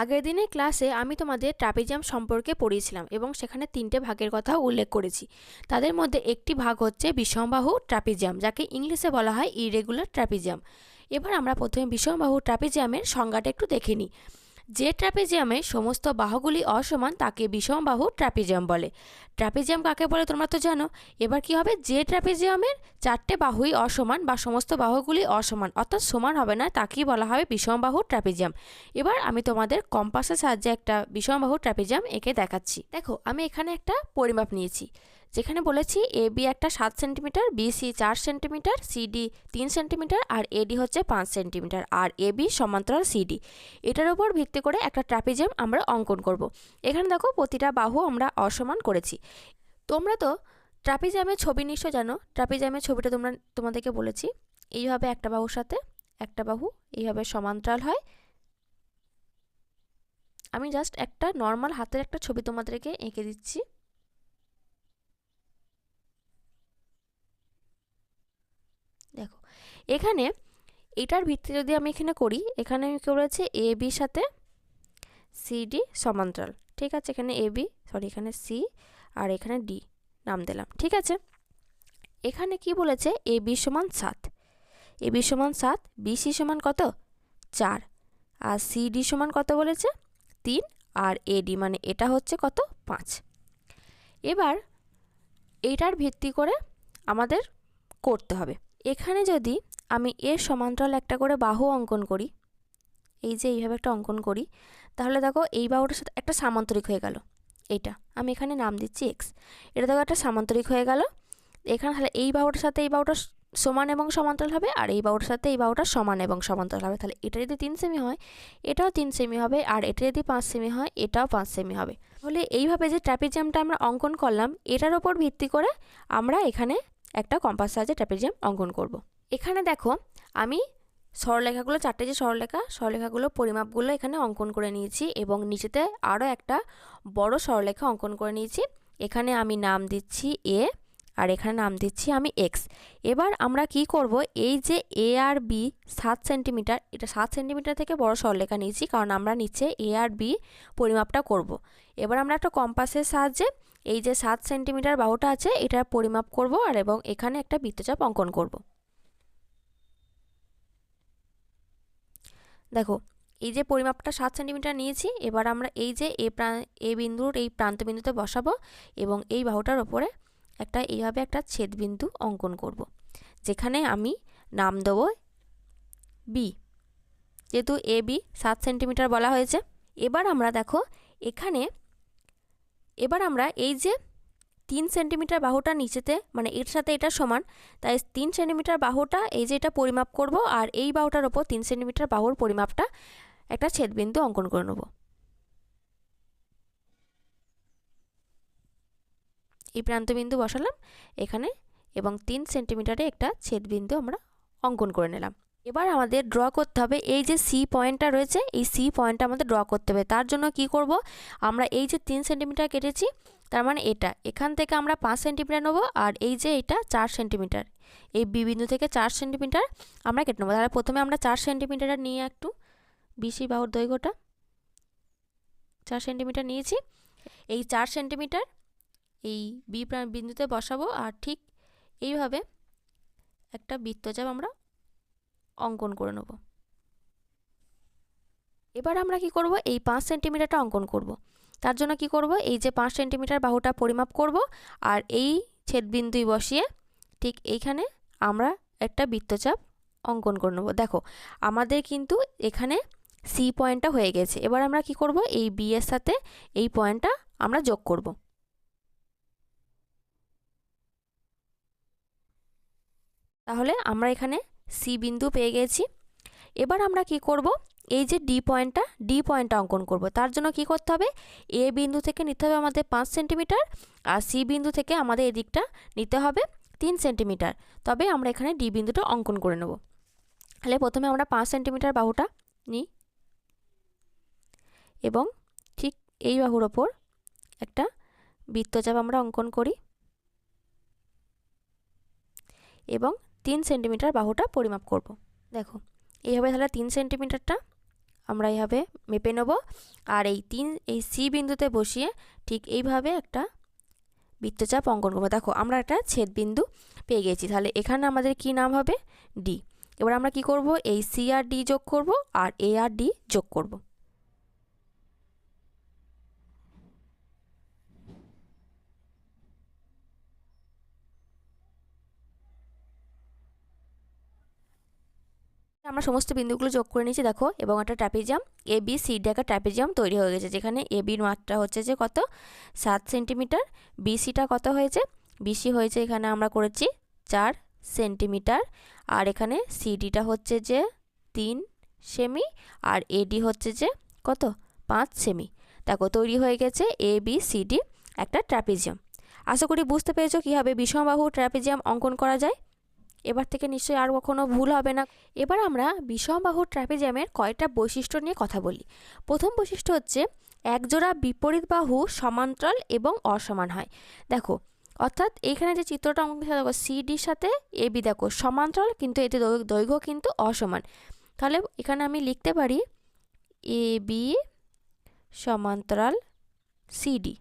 আগের দিনের ক্লাসে আমি তোমাদের ট্রাপিজিয়াম সম্পর্কে পড়িয়েছিলাম এবং সেখানে তিনটে ভাগের কথা উল্লেখ করেছি। তাদের মধ্যে একটি ভাগ হচ্ছে বিষমবাহু ট্রাপিজিয়াম, যাকে ইংলিশে বলা হয় ইরেগুলার ট্রাপিজিয়াম। এবার আমরা প্রথমে বিষমবাহু ট্রাপিজিয়ামের সংজ্ঞাটা একটু দেখে নিই। যে ট্র্যাপিজিয়ামে সমস্ত বাহুগুলি অসমান, তাকে বিষমবাহু ট্র্যাপিজিয়াম বলে। ট্র্যাপিজিয়াম কাকে বলে তোমরা তো জানো? এবার কি হবে? যে ট্র্যাপিজিয়ামের চারটে বাহুই অসমান বা সমস্ত বাহুগুলি অসমান, অর্থাৎ সমান হবে না, তাকেই বলা হবে বিষমবাহু ট্র্যাপিজিয়াম। এবার আমি তোমাদের কম্পাসের সাহায্যে একটা বিষমবাহু ট্র্যাপিজিয়াম এঁকে দেখাচ্ছি। দেখো, আমি এখানে একটা পরিমাপ নিয়েছি। যেখানে বলেছি এ বি একটা সাত সেন্টিমিটার বিসি চার সেন্টিমিটার সিডি তিন সেন্টিমিটার আর এডি হচ্ছে পাঁচ সেন্টিমিটার আর এ বি সমান্তরাল সিডি এটার উপর ভিত্তি করে একটা ট্রাপিজিয়াম আমরা অঙ্কন করব। এখানে দেখো প্রতিটা বাহু আমরা অসমান করেছি। তোমরা তো ট্রাপিজিয়ামের ছবি নিশ্চয় জানো। ট্রাপিজিয়ামের ছবিটা তোমরা, তোমাদেরকে বলেছি। এইভাবে একটা বাহুর সাথে একটা বাহু এইভাবে সমান্তরাল হয়। আমি জাস্ট একটা নর্মাল হাতের একটা ছবি তোমাদেরকে এঁকে দিচ্ছি দেখো এখানে এটার ভিত্তি যদি আমি এখানে করি, এখানে আমি করেছি এ বির সাথে সিডি সমান্তরাল। ঠিক আছে, এখানে এ বি সরি এখানে সি আর এখানে ডি নাম দিলাম। ঠিক আছে? এখানে কি বলেছে? এ বি সমান সাত। এ বি সমান সাত বিসি সমান কত? চার। আর সিডি সমান কত বলেছে? তিন। আর এডি মানে এটা হচ্ছে কত? পাঁচ। এবার এটার ভিত্তি করে আমাদের করতে হবে। এখানে যদি আমি এর সমান্তরাল একটা করে বাহু অঙ্কন করি, এই যে এইভাবে একটা অঙ্কন করি, তাহলে দেখো এই বাহুটার সাথে একটা সামান্তরিক হয়ে গেল। এইটা আমি এখানে নাম দিচ্ছি এক্স এটা দেখো একটা সামান্তরিক হয়ে গেল। এখানে তাহলে এই বাহুটার সাথে এই বাহুটা সমান এবং সমান্তরাল হবে, আর এই বাহুটার সাথে এই বাহুটা সমান এবং সমান্তরাল হবে। তাহলে এটা যদি তিন সেমি হয়, এটাও তিন সেমি হবে, আর এটা যদি পাঁচ সেমি হয়, এটাও পাঁচ সেমি হবে। তাহলে এইভাবে যে ট্র্যাপিজিয়ামটা আমরা অঙ্কন করলাম, এটার ওপর ভিত্তি করে আমরা এখানে একটা কম্পাস সাহায্যে ট্র্যাপিজিয়াম অঙ্কন করব। এখানে দেখো, আমি সরলেখাগুলো চারটে যে সরলেখা সরলেখাগুলো পরিমাপগুলো এখানে অঙ্কন করে নিয়েছি এবং নিচেতে আরও একটা বড় সরলেখা অঙ্কন করে নিয়েছি এখানে আমি নাম দিচ্ছি এ আর এখানে নাম দিচ্ছি আমি এক্স এবার আমরা কি করব এই যে এ আর বি সাত সেন্টিমিটার এটা সাত সেন্টিমিটার থেকে বড় সরলেখা নিয়েছি, কারণ আমরা নিচে এ আর বি পরিমাপটা করব। এবার আমরা একটা কম্পাসের সাহায্যে এই যে সাত সেন্টিমিটার বাহুটা আছে, এটার পরিমাপ করব আর এবং এখানে একটা বৃত্তচাপ অঙ্কন করব দেখো, এই যে পরিমাপটা সাত সেন্টিমিটার নিয়েছি, এবার আমরা এই যে এ প্রাণ, এ বিন্দুর এই প্রান্ত বিন্দুতে বসাবো এবং এই বাহুটার ওপরে একটা, এইভাবে একটা ছেদ বিন্দু অঙ্কন করব। যেখানে আমি নাম দেবো বি যেহেতু এ বি সাত সেন্টিমিটার বলা হয়েছে এবার আমরা দেখো, এখানে এবার আমরা এই যে তিন সেন্টিমিটার বাহুটা নিচেতে মানে এর সাথে এটা সমান, তাই তিন সেন্টিমিটার বাহুটা এই যে এটা পরিমাপ করব আর এই বাহুটার ওপর তিন সেন্টিমিটার বাহুর পরিমাপটা একটা ছেদবিন্দু অঙ্কন করে নেব। এই প্রান্তবিন্দু বসালাম এখানে এবং তিন সেন্টিমিটারে একটা ছেদবিন্দু আমরা অঙ্কন করে নিলাম। এবার আমাদের ড্র করতে হবে এই যে সি পয়েন্টটা রয়েছে, এই সি পয়েন্টটা আমাদের ড্র করতে হবে। তার জন্য কি করব? আমরা এই যে তিন সেন্টিমিটার কেটেছি, তার মানে এটা। এখান থেকে আমরা পাঁচ সেন্টিমিটার নেব আর এই যে এটা চার সেন্টিমিটার এই বি বিন্দু থেকে চার সেন্টিমিটার আমরা কেটে নেব। তাহলে প্রথমে আমরা চার সেন্টিমিটার নিয়ে একটু বিসি বাহুর দৈর্ঘ্যটা, চার সেন্টিমিটার নিয়েছি। এই চার সেন্টিমিটার এই বি বিন্দুতে বসাবো আর ঠিক এইভাবে একটা বৃত্তচাপ আমরা অঙ্কন করে নেব। এবার আমরা কি করব? এই পাঁচ সেন্টিমিটারটা অঙ্কন করব। তার জন্য কি করব? এই যে পাঁচ সেন্টিমিটার বাহুটা পরিমাপ করব আর এই ছেদবিন্দুই বসিয়ে ঠিক এইখানে আমরা একটা বৃত্তচাপ অঙ্কন করে নেব। দেখো, আমাদের কিন্তু এখানে সি পয়েন্টটা হয়ে গেছে। এবার আমরা কি করব? এই বি এর সাথে এই পয়েন্টটা আমরা যোগ করব। তাহলে আমরা এখানে সি বিন্দু পেয়ে গেছি। এবার আমরা কি করব? এই যে ডি পয়েন্টটা ডি পয়েন্টটা অঙ্কন করব। তার জন্য কি করতে হবে? এ বিন্দু থেকে নিতে হবে আমাদের পাঁচ সেন্টিমিটার আর সি বিন্দু থেকে আমাদের এদিকটা নিতে হবে তিন সেন্টিমিটার। তবে আমরা এখানে ডি বিন্দুটা অঙ্কন করে নেব। তাহলে প্রথমে আমরা পাঁচ সেন্টিমিটার বাহুটা নিই এবং ঠিক এই বাহুর ওপর একটা বৃত্তচাপ আমরা অঙ্কন করি এবং তিন সেন্টিমিটার বাহুটা পরিমাপ করব। দেখো, এইভাবে তাহলে তিন সেন্টিমিটারটা আমরা এইভাবে মেপে নেব আর এই তিন, এই সি বিন্দুতে বসিয়ে ঠিক এইভাবে একটা বৃত্তচাপ অঙ্কন করব। দেখো, আমরা একটা ছেদ বিন্দু পেয়ে গেছি। তাহলে এখানে আমাদের কি নাম হবে? ডি এবার আমরা কি করব? এই সি আর ডি যোগ করব আর এ আর ডি যোগ করব। আমরা সমস্ত বিন্দুগুলো যোগ করে নিয়েছি, দেখো, এবং একটা trapezium A B C D একটা ট্র্যাপিজিয়াম তৈরি হয়ে গেছে, যেখানে এ বির মাত্রা হচ্ছে যে কত? সাত সেন্টিমিটার। বিসিটা কত হয়েছে? বিসি হয়েছে এখানে আমরা করেছি চার সেন্টিমিটার, আর এখানে সিডিটা হচ্ছে যে তিন সেমি, আর এডি হচ্ছে যে কত? পাঁচ সেমি। দেখো, তৈরি হয়ে গেছে এ বি সি ডি একটা ট্র্যাপিজিয়াম। আশা করি বুঝতে পেরেছ কীভাবে বিষমবাহু ট্র্যাপিজিয়াম অঙ্কন করা যায়। এবার থেকে নিশ্চয়ই আর কখনো ভুল হবে না। এবার আমরা বিষমবাহু ট্র্যাপিজিয়ামের কয়টা বৈশিষ্ট্য নিয়ে কথা বলি। প্রথম বৈশিষ্ট্য হচ্ছে, একজোড়া বিপরীত বাহু সমান্তরাল এবং অসমান হয়। দেখো, অর্থাৎ এখানে যে চিত্রটা অঙ্কন দেখো সিডির সাথে এ বি দেখো, সমান্তরাল কিন্তু এতে দৈর্ঘ্য কিন্তু অসমান। তাহলে এখানে আমি লিখতে পারি এ বি সমান্তরাল CD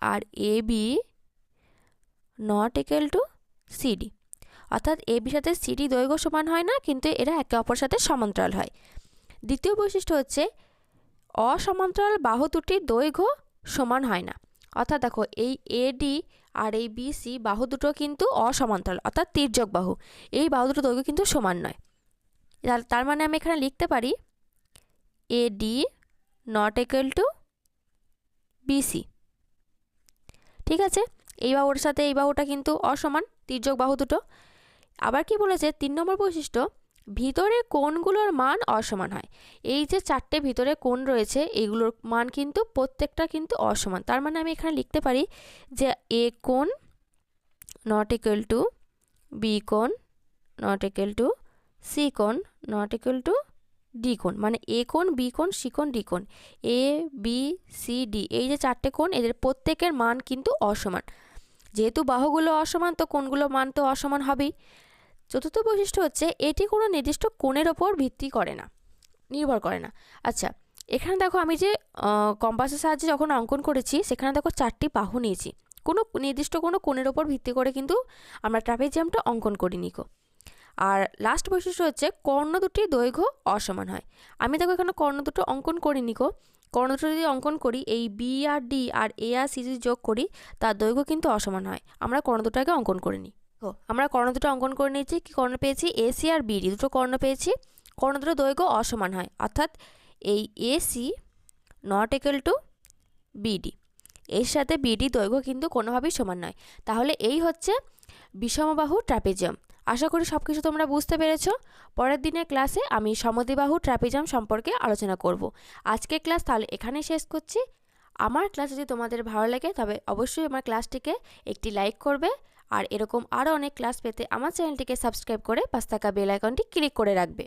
R A B not equal to CD অর্থাৎ এ বির সাথে সিডি দৈর্ঘ্য সমান হয় না, কিন্তু এরা একে অপর সাথে সমান্তরাল হয়। দ্বিতীয় বৈশিষ্ট্য হচ্ছে অসমান্তরাল বাহু দুটির দৈর্ঘ্য সমান হয় না। অর্থাৎ দেখো, এই এডি আর এই বিসি বাহু দুটো কিন্তু অসমান্তরাল, অর্থাৎ তির্যক বাহু। এই বাহু দুটো দৈর্ঘ্য কিন্তু সমান নয়। তার মানে আমি এখানে লিখতে পারি AD not equal to BC ঠিক আছে? এই বাহুর সাথে এই বাহুটা কিন্তু অসমান তির্যক বাহু দুটো। আবার কি বলেছে? তিন নম্বর বৈশিষ্ট্য, ভিতরে কোণগুলোর মান অসমান হয়। এই যে চারটে ভিতরে কোণ রয়েছে, এগুলোর মান কিন্তু প্রত্যেকটা কিন্তু অসমান। তার মানে আমি এখানে লিখতে পারি যে এ কোণ নট ইকুয়াল টু বি কোণ নট ইকুয়াল টু সি কোণ নট ইকুয়াল টু ডি কোণ। মানে এ কোণ, বি কোণ, সি কোণ, ডি কোণ। A, B, C, D. এই যে চারটে কোণ, এদের প্রত্যেকের মান কিন্তু অসমান। যেহেতু বাহুগুলো অসমান, তো কোণগুলো মান তো অসমান হবেই। চতুর্থ বৈশিষ্ট্য হচ্ছে, এটি কোনো নির্দিষ্ট কোণের ওপর ভিত্তি করে না, নির্ভর করে না। আচ্ছা এখানে দেখো আমি যে কম্পাসের সাহায্যে যখন অঙ্কন করেছি, সেখানে দেখো চারটি বাহু নিয়েছি। কোনো নির্দিষ্ট কোনো কোণের ওপর ভিত্তি করে কিন্তু আমরা ট্রাফিক জ্যামটা অঙ্কন করি নিকো আর লাস্ট বৈশিষ্ট্য হচ্ছে কর্ণ দুটি দৈর্ঘ্য অসমান হয়। আমি দেখো এখানে কর্ণ দুটো অঙ্কন করি গো। কর্ণ দুটো যদি অঙ্কন করি, এই বি আর ডি আর এ আর সি যদি যোগ করি, তার দৈর্ঘ্য কিন্তু অসমান হয়। আমরা কর্ণ দুটাকে অঙ্কন করে নিই ও আমরা কর্ণ দুটো অঙ্কন করে নিয়েছি, কি কর্ণ পেয়েছি? এসি আর বিডি দুটো কর্ণ পেয়েছি। কর্ণ দুটো দৈর্ঘ্য অসমান হয়, অর্থাৎ এই AC not equal to BD এর সাথে বিডি দৈর্ঘ্য কিন্তু কোনোভাবেই সমান নয়। তাহলে এই হচ্ছে বিষমবাহু ট্র্যাপিজিয়াম আশা করি সব কিছু তোমরা বুঝতে পেরেছ। পরের দিনের ক্লাসে আমি সমদিবাহু ট্র্যাপিজাম সম্পর্কে আলোচনা করব। আজকের ক্লাস তাহলে এখানেই শেষ করছি। আমার ক্লাস যদি তোমাদের ভালো লাগে তবে অবশ্যই আমার ক্লাসটিকে একটি লাইক করবে। আর এরকম আরও অনেক ক্লাস পেতে আমার চ্যানেলটিকে সাবস্ক্রাইব করে পাঁচ থাকা বেল আইকনটি ক্লিক করে রাখবে।